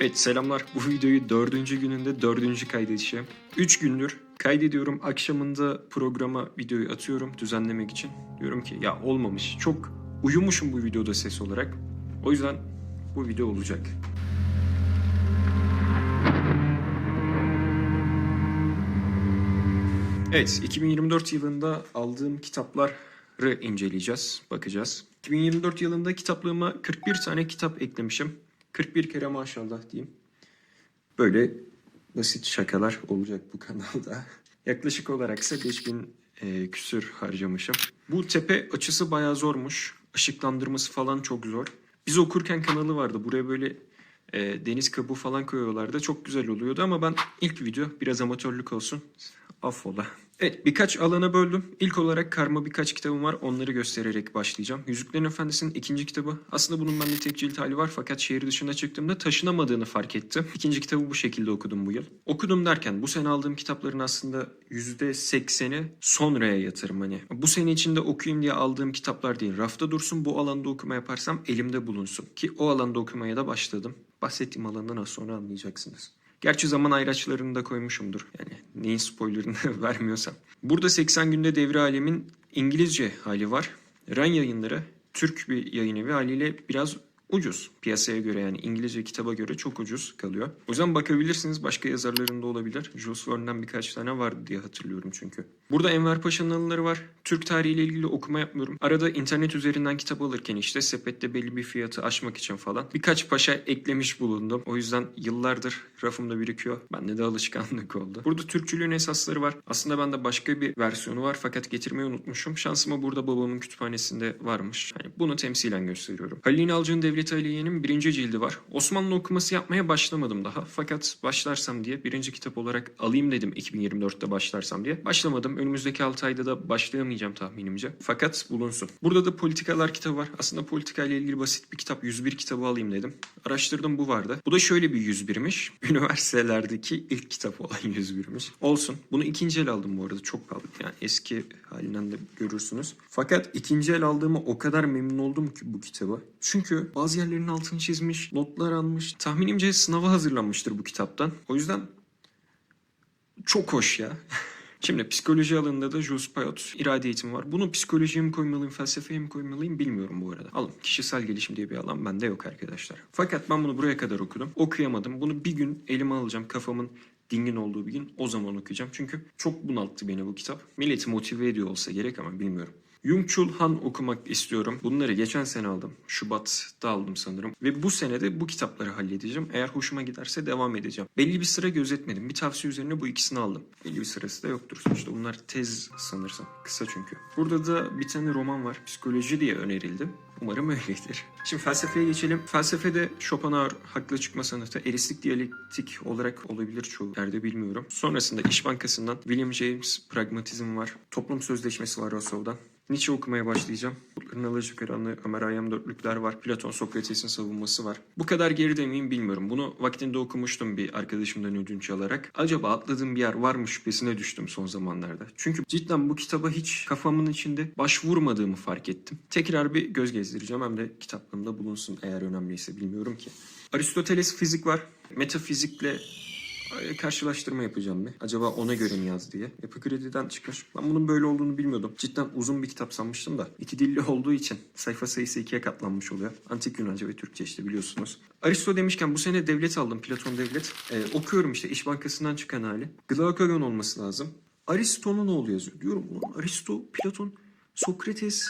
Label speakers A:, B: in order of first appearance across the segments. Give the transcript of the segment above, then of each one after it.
A: Evet selamlar. Bu videoyu dördüncü gününde dördüncü kaydedişim. Üç gündür kaydediyorum. Akşamında programa videoyu atıyorum düzenlemek için. Diyorum ki ya olmamış. Çok uyumuşum bu videoda ses olarak. O yüzden bu video olacak. Evet, 2024 yılında aldığım kitapları inceleyeceğiz, bakacağız. 2024 yılında kitaplığıma 41 tane kitap eklemişim. 41 kere maşallah diyeyim. Böyle basit şakalar olacak bu kanalda. Yaklaşık olarak ise 5000 e, küsür harcamışım. Bu tepe açısı bayağı zormuş. Işıklandırması falan çok zor. Biz okurken kanalı vardı. Buraya böyle e, deniz kabuğu falan koyuyorlardı. Çok güzel oluyordu ama ben ilk video biraz amatörlük olsun. Affola. Evet birkaç alana böldüm. İlk olarak karma birkaç kitabım var. Onları göstererek başlayacağım. Yüzüklerin Efendisi'nin ikinci kitabı. Aslında bunun bende tek cilt hali var fakat şehir dışına çıktığımda taşınamadığını fark ettim. İkinci kitabı bu şekilde okudum bu yıl. Okudum derken bu sene aldığım kitapların aslında %80'i sonraya yatırım hani. Bu sene içinde okuyayım diye aldığım kitaplar değil. Rafta dursun bu alanda okuma yaparsam elimde bulunsun. Ki o alanda okumaya da başladım. Bahsettiğim alandan az sonra anlayacaksınız. Gerçi zaman ayraçlarını da koymuşumdur. Yani neyin spoilerını vermiyorsam. Burada 80 günde devre alemin İngilizce hali var. Ren yayınları Türk bir yayın evi haliyle biraz ucuz. Piyasaya göre yani İngilizce kitaba göre çok ucuz kalıyor. O yüzden bakabilirsiniz başka yazarların da olabilir. Jules Verne'den birkaç tane vardı diye hatırlıyorum çünkü. Burada Enver Paşa'nın anıları var. Türk tarihiyle ilgili okuma yapmıyorum. Arada internet üzerinden kitap alırken işte sepette belli bir fiyatı aşmak için falan birkaç paşa eklemiş bulundum. O yüzden yıllardır rafımda birikiyor. Bende de alışkanlık oldu. Burada Türkçülüğün esasları var. Aslında bende başka bir versiyonu var fakat getirmeyi unutmuşum. Şansıma burada babamın kütüphanesinde varmış. Hani bunu temsilen gösteriyorum. Halil İnalcı'nın Devlet Aliye'nin birinci cildi var. Osmanlı okuması yapmaya başlamadım daha. Fakat başlarsam diye birinci kitap olarak alayım dedim 2024'te başlarsam diye. Başlamadım. Önümüzdeki 6 ayda da başlayamayacağım tahminimce. Fakat bulunsun. Burada da politikalar kitabı var. Aslında politika ile ilgili basit bir kitap. 101 kitabı alayım dedim. Araştırdım bu vardı. Bu da şöyle bir 101'miş. Üniversitelerdeki ilk kitap olan 101'miş. Olsun. Bunu ikinci el aldım bu arada. Çok pahalı. Yani eski halinden de görürsünüz. Fakat ikinci el aldığıma o kadar memnun oldum ki bu kitabı. Çünkü bazı yerlerin altını çizmiş, notlar almış. Tahminimce sınava hazırlanmıştır bu kitaptan. O yüzden çok hoş ya. Şimdi psikoloji alanında da Jules Payot irade eğitimi var. Bunu psikolojiye mi koymalıyım, felsefeye mi koymalıyım bilmiyorum bu arada. Alın kişisel gelişim diye bir alan bende yok arkadaşlar. Fakat ben bunu buraya kadar okudum. Okuyamadım. Bunu bir gün elime alacağım kafamın dingin olduğu bir gün o zaman okuyacağım. Çünkü çok bunalttı beni bu kitap. Milleti motive ediyor olsa gerek ama bilmiyorum. Yung-Chul Han okumak istiyorum. Bunları geçen sene aldım. Şubat'ta aldım sanırım. Ve bu sene de bu kitapları halledeceğim. Eğer hoşuma giderse devam edeceğim. Belli bir sıra gözetmedim. Bir tavsiye üzerine bu ikisini aldım. Belli bir sırası da yoktur. Sonuçta bunlar tez sanırsam. Kısa çünkü. Burada da bir tane roman var. Psikoloji diye önerildi. Umarım öyledir. Şimdi felsefeye geçelim. Felsefede Schopenhauer haklı çıkma sanatı eristik diyalektik olarak olabilir çoğu yerde bilmiyorum. Sonrasında İş Bankası'ndan William James pragmatizm var. Toplum Sözleşmesi var Rousseau'dan. Nietzsche okumaya başlayacağım. Karanlığı, Ömer Hayyam Dörtlükler var. Platon, Sokrates'in savunması var. Bu kadar geride miyim bilmiyorum. Bunu vaktinde okumuştum bir arkadaşımdan ödünç alarak. Acaba atladığım bir yer var mı şüphesine düştüm son zamanlarda. Çünkü cidden bu kitaba hiç kafamın içinde başvurmadığımı fark ettim. Tekrar bir göz gezdireceğim hem de kitaplığımda bulunsun eğer önemliyse bilmiyorum ki. Aristoteles fizik var. Metafizikle Karşılaştırma yapacağım bir. Acaba ona göre mi yaz diye. Yapı Kredi'den çıkmış. Ben bunun böyle olduğunu bilmiyordum. Cidden uzun bir kitap sanmıştım da. iki dilli olduğu için sayfa sayısı ikiye katlanmış oluyor. Antik Yunanca ve Türkçe işte biliyorsunuz. Aristo demişken bu sene devlet aldım. Platon devlet. Ee, okuyorum işte İş Bankası'ndan çıkan hali. Glaukogon olması lazım. Aristo'nun oğlu yazıyor. Diyorum ulan Aristo, Platon, Sokrates.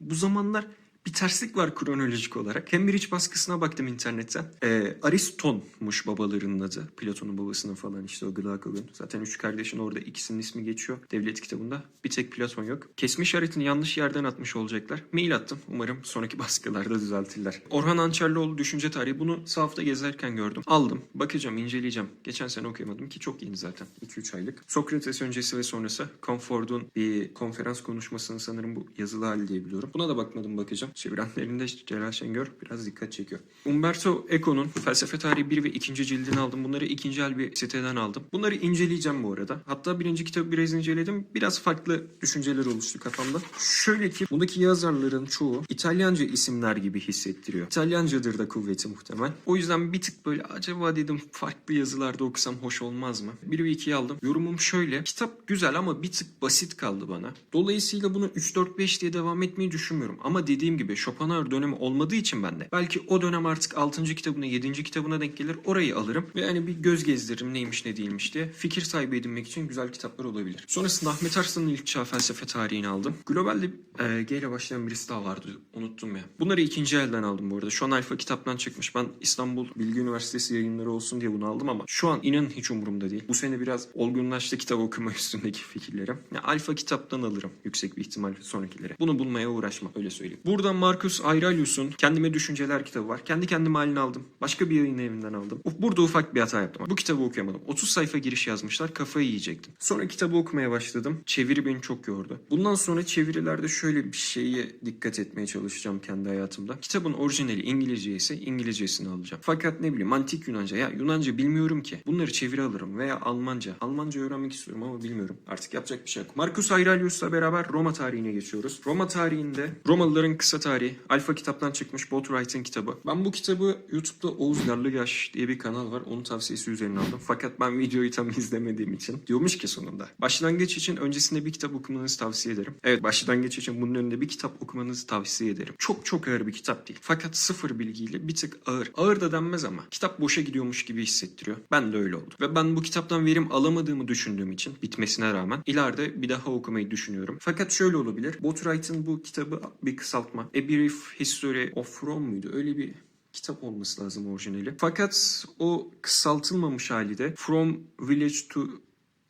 A: Bu zamanlar bir terslik var kronolojik olarak. Cambridge baskısına baktım internetten. Ee, Ariston'muş babalarının adı. Platon'un babasının falan işte o Glaukogon. Zaten üç kardeşin orada ikisinin ismi geçiyor devlet kitabında. Bir tek Platon yok. Kesme işaretini yanlış yerden atmış olacaklar. Mail attım. Umarım sonraki baskılarda düzeltirler. Orhan Ançerlioğlu Düşünce Tarihi. Bunu sahafta gezerken gördüm. Aldım. Bakacağım, inceleyeceğim. Geçen sene okuyamadım ki çok yeni zaten. 2-3 aylık. Sokrates öncesi ve sonrası. Comford'un bir konferans konuşmasını sanırım bu yazılı hali diye biliyorum. Buna da bakmadım bakacağım. Çevirenlerinde Celal Şengör biraz dikkat çekiyor. Umberto Eco'nun felsefe tarihi 1 ve 2. cildini aldım. Bunları ikinci el bir siteden aldım. Bunları inceleyeceğim bu arada. Hatta birinci kitabı biraz inceledim. Biraz farklı düşünceler oluştu kafamda. Şöyle ki bundaki yazarların çoğu İtalyanca isimler gibi hissettiriyor. İtalyancadır da kuvveti muhtemel. O yüzden bir tık böyle acaba dedim farklı yazılarda okusam hoş olmaz mı? 1 ve 2'yi aldım. Yorumum şöyle. Kitap güzel ama bir tık basit kaldı bana. Dolayısıyla bunu 3-4-5 diye devam etmeyi düşünmüyorum. Ama dediğim gibi Schopenhauer dönemi olmadığı için bende. Belki o dönem artık 6. kitabına 7. kitabına denk gelir. Orayı alırım ve hani bir göz gezdiririm neymiş ne değilmiş diye. Fikir sahibi edinmek için güzel kitaplar olabilir. Sonrasında Ahmet Arslan'ın ilk çağ felsefe tarihini aldım. Globalde e, G ile başlayan birisi daha vardı. Unuttum ya. Bunları ikinci elden aldım bu arada. Şu an Alfa kitaptan çıkmış. Ben İstanbul Bilgi Üniversitesi yayınları olsun diye bunu aldım ama şu an inanın hiç umurumda değil. Bu sene biraz olgunlaştı kitap okuma üstündeki fikirlerim. Ya, Alfa kitaptan alırım yüksek bir ihtimal sonrakilere. Bunu bulmaya uğraşmam öyle söyleyeyim. Buradan Marcus Aurelius'un Kendime Düşünceler kitabı var. Kendi kendime halini aldım. Başka bir yayın evinden aldım. Burada ufak bir hata yaptım. Bu kitabı okuyamadım. 30 sayfa giriş yazmışlar. Kafayı yiyecektim. Sonra kitabı okumaya başladım. Çeviri beni çok yordu. Bundan sonra çevirilerde şöyle bir şeye dikkat etmeye çalışacağım kendi hayatımda. Kitabın orijinali İngilizce ise İngilizcesini alacağım. Fakat ne bileyim antik Yunanca ya Yunanca bilmiyorum ki. Bunları çeviri alırım veya Almanca. Almanca öğrenmek istiyorum ama bilmiyorum. Artık yapacak bir şey yok. Marcus Aurelius'la beraber Roma tarihine geçiyoruz. Roma tarihinde Romalıların kısa tarihi Alfa kitaptan çıkmış Both Wright'ın kitabı. Ben bu kitabı YouTube'da Oğuz Yarlıgaş diye bir kanal var. Onun tavsiyesi üzerine aldım. Fakat ben videoyu tam izlemediğim için diyormuş ki sonunda. Başlangıç için öncesinde bir kitap okumanızı tavsiye ederim. Evet başlangıç için bunun önünde bir kitap okumanızı tavsiye ederim. Çok çok ağır bir kitap değil. Fakat sıfır bilgiyle bir tık ağır. Ağır da denmez ama kitap boşa gidiyormuş gibi hissettiriyor. Ben de öyle oldu. Ve ben bu kitaptan verim alamadığımı düşündüğüm için bitmesine rağmen ileride bir daha okumayı düşünüyorum. Fakat şöyle olabilir. Botwright'ın bu kitabı bir kısaltma. A Brief History of Rome muydu? Öyle bir kitap olması lazım orijinali. Fakat o kısaltılmamış hali de From Village to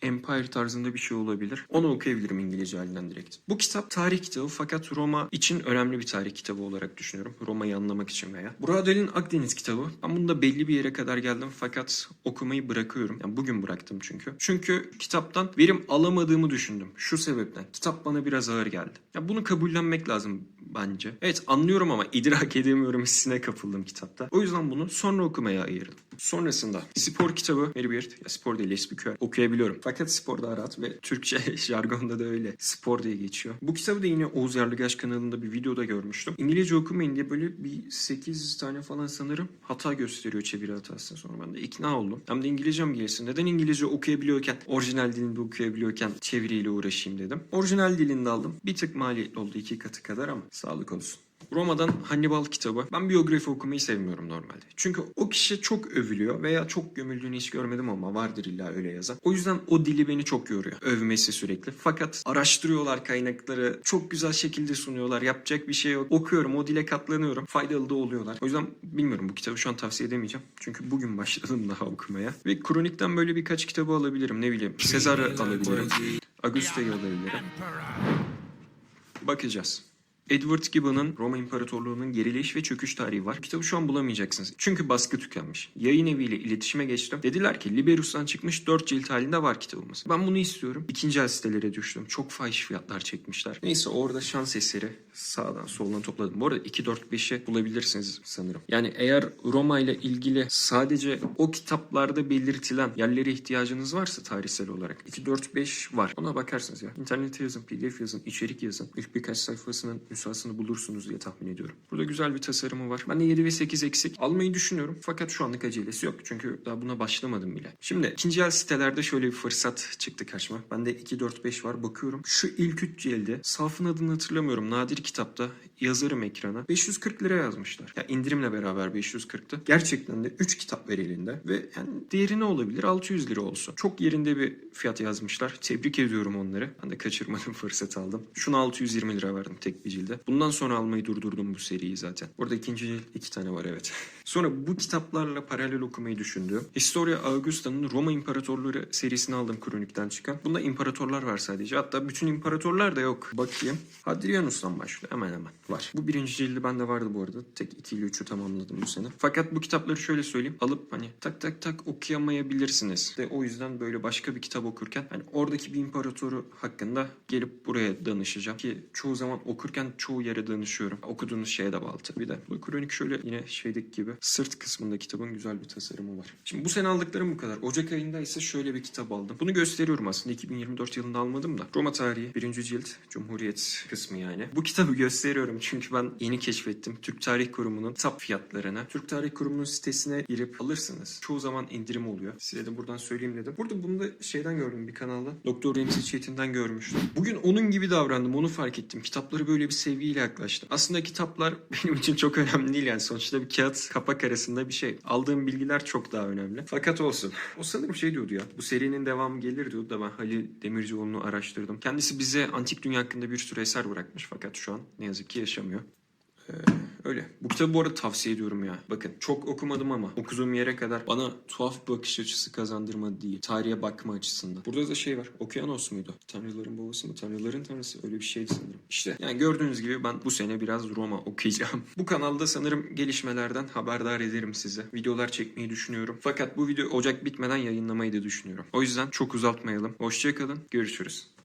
A: Empire tarzında bir şey olabilir. Onu okuyabilirim İngilizce halinden direkt. Bu kitap tarih kitabı fakat Roma için önemli bir tarih kitabı olarak düşünüyorum. Roma'yı anlamak için veya. Buradel'in Akdeniz kitabı. Ben bunda belli bir yere kadar geldim fakat okumayı bırakıyorum. Yani bugün bıraktım çünkü. Çünkü kitaptan verim alamadığımı düşündüm. Şu sebepten. Kitap bana biraz ağır geldi. Ya bunu kabullenmek lazım bence. Evet anlıyorum ama idrak edemiyorum hissine kapıldım kitapta. O yüzden bunu sonra okumaya ayırdım. Sonrasında spor kitabı Mary Beard. Ya spor değil spiker okuyabiliyorum. Fakat spor daha rahat ve Türkçe jargonda da öyle. Spor diye geçiyor. Bu kitabı da yine Oğuz Yarlıgaş kanalında bir videoda görmüştüm. İngilizce okumayın diye böyle bir 8 tane falan sanırım hata gösteriyor çeviri hatası. Sonra ben de ikna oldum. Hem de İngilizcem gelsin. Neden İngilizce okuyabiliyorken, orijinal dilinde okuyabiliyorken çeviriyle uğraşayım dedim. Orijinal dilinde aldım. Bir tık maliyetli oldu iki katı kadar ama sağlık olsun. Roma'dan Hannibal kitabı. Ben biyografi okumayı sevmiyorum normalde. Çünkü o kişi çok övülüyor veya çok gömüldüğünü hiç görmedim ama vardır illa öyle yazan. O yüzden o dili beni çok yoruyor. Övmesi sürekli. Fakat araştırıyorlar kaynakları. Çok güzel şekilde sunuyorlar. Yapacak bir şey yok. Okuyorum o dile katlanıyorum. Faydalı da oluyorlar. O yüzden bilmiyorum bu kitabı şu an tavsiye edemeyeceğim. Çünkü bugün başladım daha okumaya. Ve kronikten böyle birkaç kitabı alabilirim. Ne bileyim Sezar'ı alabilirim. Auguste'yi alabilirim. Bakacağız. Edward Gibbon'ın Roma İmparatorluğu'nun geriliş ve çöküş tarihi var. Kitabı şu an bulamayacaksınız. Çünkü baskı tükenmiş. Yayın eviyle iletişime geçtim. Dediler ki Liberus'tan çıkmış 4 cilt halinde var kitabımız. Ben bunu istiyorum. İkinci el sitelere düştüm. Çok fahiş fiyatlar çekmişler. Neyse orada şans eseri sağdan soldan topladım. Bu arada 2-4-5'e bulabilirsiniz sanırım. Yani eğer Roma ile ilgili sadece o kitaplarda belirtilen yerlere ihtiyacınız varsa tarihsel olarak 2-4-5 var. Ona bakarsınız ya. İnternete yazın, pdf yazın, içerik yazın. İlk birkaç sayfasının nüshasını bulursunuz diye tahmin ediyorum. Burada güzel bir tasarımı var. Ben de 7 ve 8 eksik. Almayı düşünüyorum. Fakat şu anlık acelesi yok. Çünkü daha buna başlamadım bile. Şimdi ikinci el sitelerde şöyle bir fırsat çıktı karşıma. Bende 2-4-5 var. Bakıyorum. Şu ilk üç cilde safın adını hatırlamıyorum. Nadir kitapta yazarım ekrana. 540 lira yazmışlar. Ya indirimle beraber 540'tı. Gerçekten de 3 kitap var elinde. Ve yani değeri ne olabilir? 600 lira olsun. Çok yerinde bir fiyat yazmışlar. Tebrik ediyorum onları. Ben de kaçırmadım fırsat aldım. Şuna 620 lira verdim tek bir cilde. Bundan sonra almayı durdurdum bu seriyi zaten. Burada ikinci cilt iki tane var evet. sonra bu kitaplarla paralel okumayı düşündüğüm Historia Augusta'nın Roma İmparatorları serisini aldım kronikten çıkan. Bunda imparatorlar var sadece. Hatta bütün imparatorlar da yok. Bakayım. Hadrianus'tan başlıyor. Hemen hemen var. Bu birinci cildi bende vardı bu arada. Tek 2 ile 3'ü tamamladım bu sene. Fakat bu kitapları şöyle söyleyeyim. Alıp hani tak tak tak okuyamayabilirsiniz. De o yüzden böyle başka bir kitap okurken hani oradaki bir imparatoru hakkında gelip buraya danışacağım. Ki çoğu zaman okurken çoğu yere danışıyorum. Okuduğunuz şeye de bağlı tabii de. Bu kronik şöyle yine şeydeki gibi sırt kısmında kitabın güzel bir tasarımı var. Şimdi bu sene aldıklarım bu kadar. Ocak ayında ise şöyle bir kitap aldım. Bunu gösteriyorum aslında 2024 yılında almadım da. Roma tarihi 1. cilt Cumhuriyet kısmı yani. Bu kitabı gösteriyorum çünkü ben yeni keşfettim. Türk Tarih Kurumu'nun kitap fiyatlarını. Türk Tarih Kurumu'nun sitesine girip alırsınız. Çoğu zaman indirim oluyor. Size de buradan söyleyeyim dedim. Burada bunu da şeyden gördüm bir kanalda. Doktor Remzi Çetin'den görmüştüm. Bugün onun gibi davrandım. Onu fark ettim. Kitapları böyle bir sevgiyle yaklaştım. Aslında kitaplar benim için çok önemli değil yani. Sonuçta bir kağıt kapak arasında bir şey. Aldığım bilgiler çok daha önemli. Fakat olsun. O sanırım şey diyordu ya. Bu serinin devamı gelir diyordu da ben Halil Demircioğlu'nu araştırdım. Kendisi bize antik dünya hakkında bir sürü eser bırakmış. Fakat şu an ne yazık ki yaşamıyor. Ee, öyle. Bu kitabı bu arada tavsiye ediyorum ya. Bakın çok okumadım ama okuduğum yere kadar bana tuhaf bakış açısı kazandırmadı değil. Tarihe bakma açısından. Burada da şey var. Okyanos muydu? Tanrıların babası mı? Tanrıların tanrısı. Öyle bir şeydi sanırım. İşte yani gördüğünüz gibi ben bu sene biraz Roma okuyacağım. bu kanalda sanırım gelişmelerden haberdar ederim size. Videolar çekmeyi düşünüyorum. Fakat bu video Ocak bitmeden yayınlamayı da düşünüyorum. O yüzden çok uzatmayalım. Hoşçakalın. Görüşürüz.